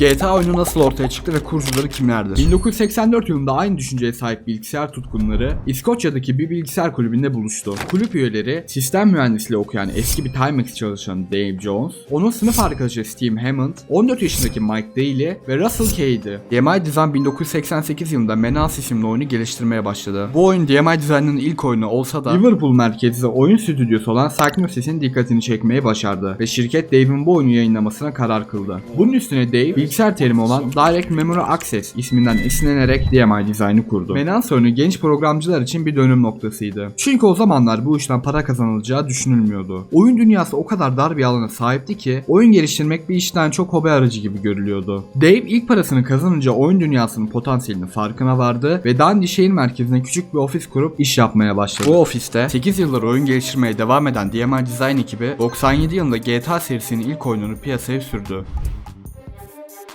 GTA oyunu nasıl ortaya çıktı ve kurucuları kimlerdir? 1984 yılında aynı düşünceye sahip bilgisayar tutkunları İskoçya'daki bir bilgisayar kulübünde buluştu. Kulüp üyeleri sistem mühendisliği okuyan eski bir Timex çalışanı Dave Jones, onun sınıf arkadaşı Steve Hammond, 14 yaşındaki Mike Daly ve Russell Kay'di. DMI Design 1988 yılında Menace isimli oyunu geliştirmeye başladı. Bu oyun DMI Design'ın ilk oyunu olsa da Liverpool merkezli oyun stüdyosu olan Psygnosis'in dikkatini çekmeyi başardı ve şirket Dave'in bu oyunu yayınlamasına karar kıldı. Bunun üstüne Dave bilgisayar terimi olan Direct Memory Access isminden esinlenerek DMI Design'ı kurdu. Menace oyunu genç programcılar için bir dönüm noktasıydı. Çünkü o zamanlar bu işten para kazanılacağı düşünülmüyordu. Oyun dünyası o kadar dar bir alana sahipti ki oyun geliştirmek bir işten çok hobi aracı gibi görülüyordu. Dave ilk parasını kazanınca oyun dünyasının potansiyelinin farkına vardı ve Dundee şehir merkezine küçük bir ofis kurup iş yapmaya başladı. Bu ofiste 8 yıldır oyun geliştirmeye devam eden DMI Design ekibi 97 yılında GTA serisinin ilk oyununu piyasaya sürdü.